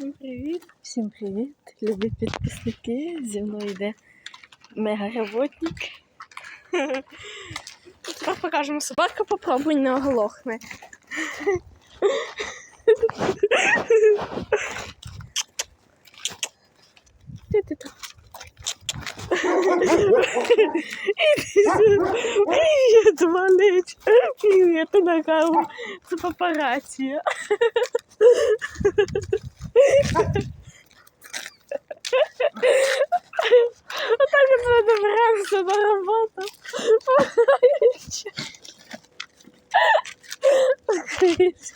Всім привіт! Всім привіт, любі підписники. Зі мною йде мега-роботник. Тепер покажемо собака, попробуй не оглохне. Ти ти. Привіт, малич! Привіт, на. Це папараці. Отак от ми доберемося на роботу. Дивіться.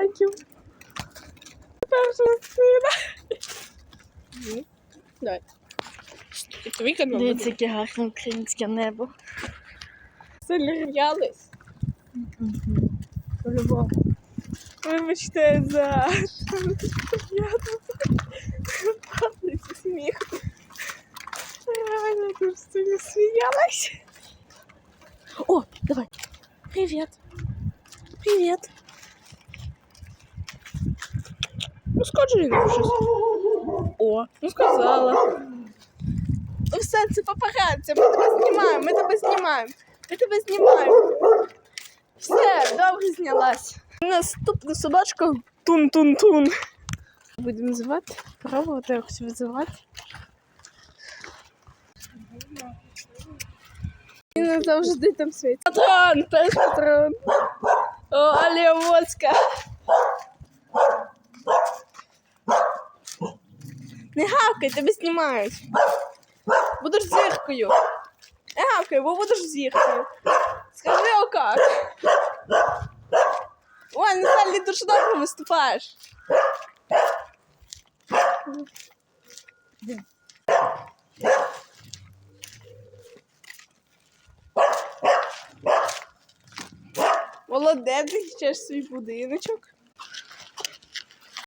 Лайків. Першого сина. Давай. Твій канал. Дивіться, яке гарне українське небо. Солір'ялись. По-любому. Вибачте за я тут падається сміх. Реально дуже сильно сміялась. О, давай. Привіт. Привіт. Ну скажи нам щось. О, ну сказала. Ну все, це папараці, ми тебе знімаємо, ми тебе знімаємо. Ми тебе знімаємо. Все, добре знялась. Наступна собачка тун-тун-тун. Будемо називати. Пробувати якось визивати. Він не завжди там світить. Патрон! Теж патрон. О, Алієвоцька. Не гавкай, тебе знімають. Будеш зіркою. Не гавкай, бо будеш зіркою. Скажи дуже добре виступаєш. Молодець, захищаєш свій будиночок.